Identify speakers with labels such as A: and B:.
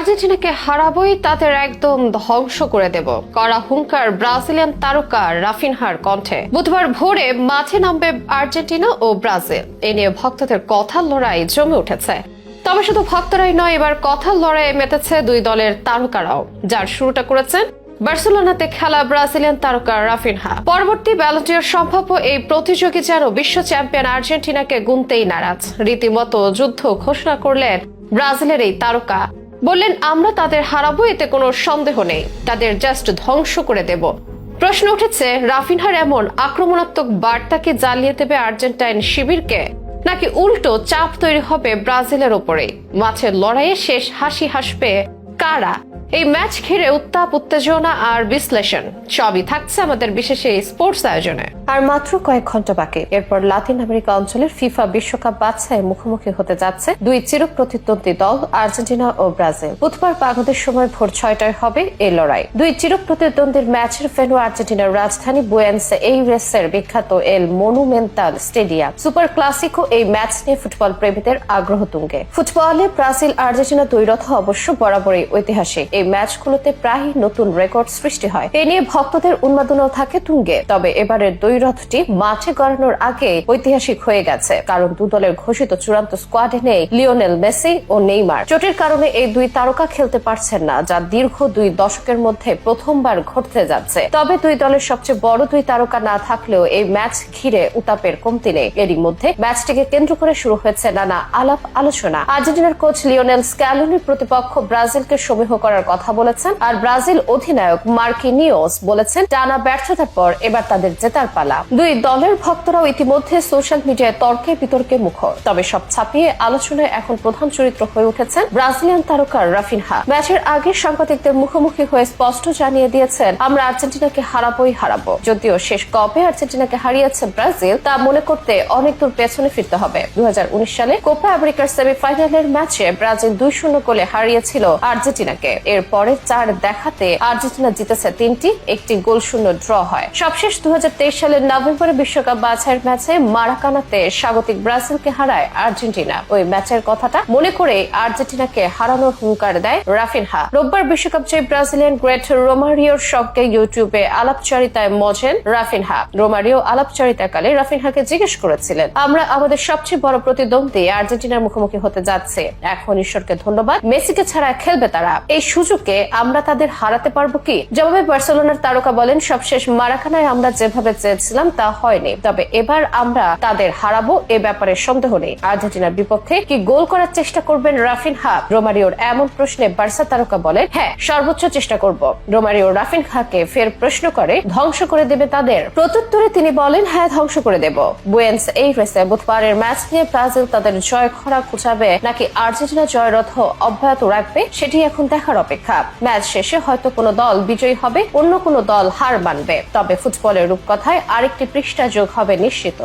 A: আর্জেন্টিনাকে হারাবই, তাদের একদম ধ্বংস করে দেব। করা হুঙ্কার ব্রাজিলিয়ান তারকা রাফিনহার কণ্ঠে। বুধবার ভোরে মাঠে নামবে আর্জেন্টিনা ও ব্রাজিল। এ নিয়ে ভক্তদের কথার লড়াই জমে উঠেছে। তবে শুধু ভক্তরাই নয়, এবার কথার লড়াইয়ে মেতেছে দুই দলের তারকারাও। যার শুরুটা করেছেন বার্সেলোনাতে খেলা ব্রাজিলিয়ান তারকা রাফিনহা। পরবর্তী ব্যালন্টিয়ার সম্ভাব্য এই প্রতিযোগী যেন বিশ্ব চ্যাম্পিয়ন আর্জেন্টিনাকে গুনতেই নারাজ। রীতিমতো যুদ্ধ ঘোষণা করলেন ব্রাজিলের এই তারকা। বললেন, আমরা তাদের হারাবো, এতে কোনো সন্দেহ নেই। তাদের জাস্ট ধ্বংস করে দেব। প্রশ্ন উঠেছে, রাফিনহার এমন আক্রমণাত্মক বার্তাকে জ্বালিয়ে দেবে আর্জেন্টাইন শিবিরকে, নাকি উল্টো চাপ তৈরি হবে ব্রাজিলের ওপরে মাছের লড়াইয়ে শেষ হাসি হাসবে কারা? এই ম্যাচ ঘিরে উত্তাপ, উত্তেজনা আর বিশ্লেষণ সবই থাকছে আমাদের বিশেষ এই স্পোর্টস আয়োজনে। আর মাত্র কয়েক ঘণ্টা বাকি। এরপর লাতিন আমেরিকা অঞ্চলের ফিফা বিশ্বকাপ বাছাই মুখোমুখি হতে যাচ্ছে দুই চির প্রতিদ্বন্দ্বী দল আর্জেন্টিনা ও ব্রাজিল। বুধবার বাংলাদেশ সময় ভোর ছয়টায় হবে এই লড়াই। দুই চির প্রতিদ্বন্দ্বীর ম্যাচের ফেনু আর্জেন্টিনার রাজধানী বুয়েন্স এইরেসের বিখ্যাত El Monumental stadium. Super clasico এই ম্যাচ নিয়ে ফুটবল প্রেমীদের আগ্রহ তুঙ্গে। ফুটবলে ব্রাজিল আর্জেন্টিনা দ্বৈরথ অবশ্য বরাবরই ঐতিহাসিক। এই ম্যাচগুলোতে প্রায়ই নতুন রেকর্ড সৃষ্টি হয়। এ নিয়ে ভক্তদের উন্মাদনাও থাকে তুঙ্গে। তবে এবারের দ্বৈরথটি মাঠে গড়ানোর আগে ঐতিহাসিক হয়ে গেছে। কারণ দু দলের ঘোষিত চূড়ান্ত স্কোয়াডে নেই লিওনেল মেসি ও নেইমার। চোটের কারণে এই দুই তারকা খেলতে পারছেন না, যা দীর্ঘ দুই দশকের মধ্যে প্রথমবার ঘটতে যাচ্ছে। তবে দুই দলের সবচেয়ে বড় দুই তারকা না থাকলেও এই ম্যাচ ঘিরে উতাপের কমতি নেই। এরই মধ্যে ম্যাচটিকে কেন্দ্র করে শুরু হয়েছে নানা আলাপ আলোচনা আর্জেন্টিনার কোচ লিওনেল স্ক্যালোনির প্রতিপক্ষ ব্রাজিলকে সমীহ করার কথা বলেছেন আর ব্রাজিল অধিনায়ক মার্কিনিওস বলেছেন, টানা ব্যর্থতার পর এবার তাদের জেতার পালা। দুই দলের ভক্তরাও ইতিমধ্যে সোশ্যাল মিডিয়ায় তর্কে বিতর্কে মুখর। তবে সব ছাপিয়ে আলোচনায় এখন প্রধান চরিত্র হয়ে উঠেছেন ব্রাজিলিয়ান তারকা রাফিনহা। ম্যাচের আগে সাংবাদিকদের মুখোমুখি হয়ে স্পষ্ট জানিয়ে দিয়েছেন, আমরা আর্জেন্টিনাকে হারাবোই হারাবো। যদিও শেষ কবে আর্জেন্টিনাকে হারিয়েছে ব্রাজিল, তা মনে করতে অনেক দূর পেছনে ফিরতে হবে। দু হাজার উনিশ সালে কোপা আমেরিকার সেমিফাইনালের ম্যাচে ব্রাজিল দুই শূন্য গোলে হারিয়েছিল আর্জেন্টিনাকে। এর পরে চার দেখাতে আর্জেন্টিনা জিতেছে তিনটি, একটি গোল শূন্য ড্র হয়। সবশেষ দু সালের নভেম্বরে বিশ্বকাপ বাছাইয়ের ম্যাচে মারাকানাতে স্বাগতিক ব্রাজিলকে হারায় আর্জেন্টিনা। ওই ম্যাচের কথাটা মনে করে আর্জেন্টিনাকে হারানোর হুঙ্কার দেয় রাফিনহা। রোববার বিশ্বকাপ জয়ী ব্রাজিলিয়ান গ্রেট রোমারিওর সঙ্গে ইউটিউবে আলাপচারিতায় মজেন রাফিনহা। রোমারিও আলাপচারিতাকালে রাফিনহাকে জিজ্ঞেস করেছিলেন, আমরা আমাদের সবচেয়ে বড় প্রতিদ্বন্দ্বী আর্জেন্টিনার মুখোমুখি হতে যাচ্ছে। এখন ঈশ্বরকে ধন্যবাদ। মেসিকে ছাড়া খেলবে তারা। এই সুযোগে আমরা তাদের হারাতে পারব কি? জবাবে বার্সেলোনার তারকা বলেন, সবশেষ মারাকানায় আমরা যেভাবে চেয়েছিলাম তা হয়নি। তবে এবার আমরা তাদের হারাবো, এ ব্যাপারে সন্দেহ নেই। আর্জেন্টিনার বিপক্ষে কি গোল করার চেষ্টা করবেন রাফিন হা রোমারিওর এমন প্রশ্নে বার্সা তারকা বলেন হ্যাঁ সর্বোচ্চ চেষ্টা করব। রোমারিও রাফিন হাকে ফের প্রশ্ন করে, ধ্বংস করে দেবে তাদের? প্রত্যুত্তরে তিনি বলেন হ্যাঁ ধ্বংস করে দেব। বুয়েন্স এই রেসে বুধবারের ম্যাচ নিয়ে ব্রাজিল তাদের জয় খরা খুঁচাবে নাকি আর্জেন্টিনা জয়রথ অব্যাহত রাখবে, সেটি এখন দেখার অপেক্ষা। ম্যাচ শেষে হয়তো কোনো দল বিজয়ী হবে, অন্য কোনো দল হার মানবে। তবে ফুটবলের রূপকথায় আরেকটি পৃষ্ঠা যোগ হবে নিশ্চিত।